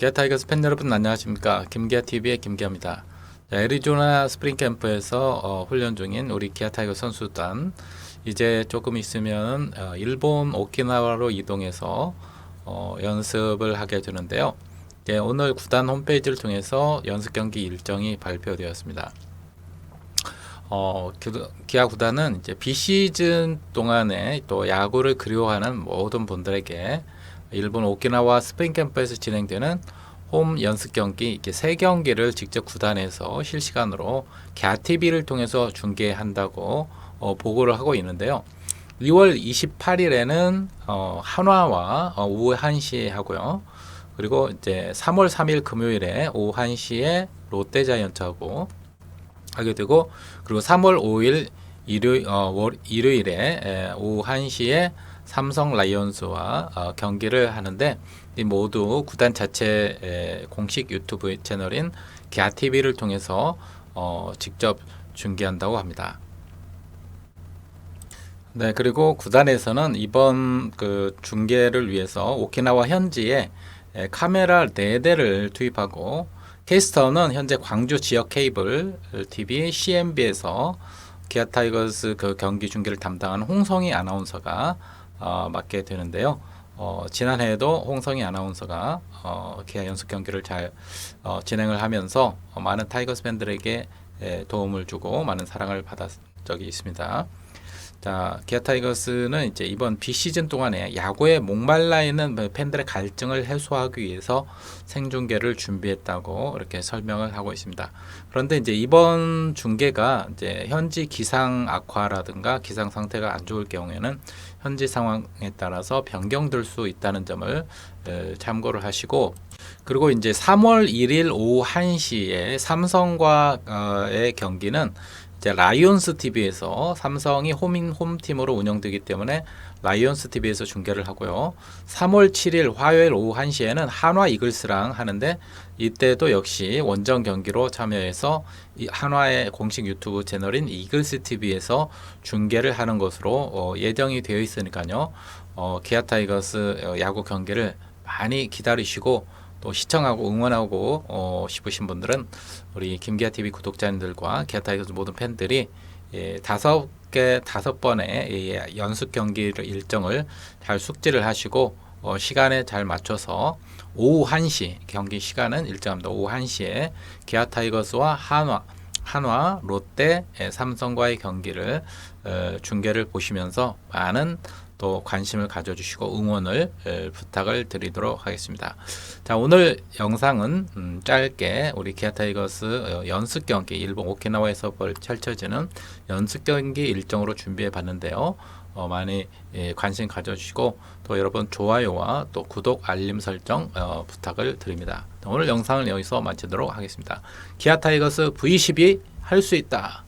기아 타이거스 팬 여러분 안녕하십니까 김기아 TV의 김기아입니다. 자, 애리조나 스프링 캠프에서 어, 훈련 중인 우리 기아 타이거 선수단 이제 조금 있으면 어, 일본 오키나와로 이동해서 어, 연습을 하게 되는데요. 예, 오늘 구단 홈페이지를 통해서 연습 경기 일정이 발표되었습니다. 어, 기- 기아 구단은 이제 비시즌 동안에 또 야구를 그리워하는 모든 분들에게 일본 오키나와 스프링 캠프에서 진행되는 홈 연습 경기 이렇게 세 경기를 직접 구단에서 실시간으로 기아 TV를 통해서 중계한다고 어, 보고를 하고 있는데요. 2월 28일에는 어, 한화와 어, 오후 1시에 하고요. 그리고 이제 3월 3일 금요일에 오후 1시에 롯데 자이언츠하고 하게 되고 그리고 3월 5일 일요일 어, 월, 일요일에 에, 오후 1시에 삼성 라이온즈와 어, 경기를 하는데 이 모두 구단 자체 에, 공식 유튜브 채널인 기아 TV를 통해서 어, 직접 중계한다고 합니다. 네, 그리고 구단에서는 이번 그 중계를 위해서 오키나와 현지에 에, 카메라 4대를 투입하고 캐스터는 현재 광주 지역 케이블 TV CMB에서 기아 타이거스 그 경기 중계를 담당하는 홍성희 아나운서가 어, 맡게 되는데요. 어, 지난해에도 홍성희 아나운서가 어, 기아 연습 경기를 잘 어, 진행을 하면서 어, 많은 타이거스 팬들에게 에, 도움을 주고 많은 사랑을 받았 적이 있습니다. 자, 기아 타이거스는 이제 이번 비시즌 동안에 야구에 목말라 있는 뭐 팬들의 갈증을 해소하기 위해서 생중계를 준비했다고 이렇게 설명을 하고 있습니다. 그런데 이제 이번 중계가 이제 현지 기상 악화라든가 기상 상태가 안 좋을 경우에는 현지 상황에 따라서 변경될 수 있다는 점을 에, 참고를 하시고 그리고 이제 3월 1일 오후 1시에 삼성과의 경기는 이제 라이온스 TV에서 삼성이 홈인 홈팀으로 운영되기 때문에 라이온스 TV에서 중계를 하고요. 3월 7일 화요일 오후 1시에는 한화 이글스랑 하는데 이때도 역시 원정 경기로 참여해서 이 한화의 공식 유튜브 채널인 이글스 TV에서 중계를 하는 것으로 어, 예정이 되어 있으니까요. 어, 기아 타이거스 어, 야구 경기를 많이 기다리시고 또 시청하고 응원하고 어, 싶으신 분들은 우리 김기아 TV 구독자님들과 기아 타이거스 모든 팬들이 예, 다섯 개 다섯 번의 이 연습 경기를 일정을 잘 숙지를 하시고 어, 시간에 잘 맞춰서 오후 1시 경기 시간은 일정합니다. 오후 1시에 기아 타이거스와 한화 한화, 롯데, 예, 삼성과의 경기를 어, 중계를 보시면서 많은 또 관심을 가져주시고 응원을 에, 부탁을 드리도록 하겠습니다. 자 오늘 영상은 음, 짧게 우리 기아 타이거스 어, 연습 경기 일본 오키나와에서 벌- 펼쳐지는 연습 경기 일정으로 준비해 봤는데요. 어, 많이 예, 관심 가져주시고 또 여러분 좋아요와 또 구독 알림 설정 어, 부탁을 드립니다. 오늘 영상을 여기서 마치도록 하겠습니다. 기아 타이거스 V12 할 수 있다.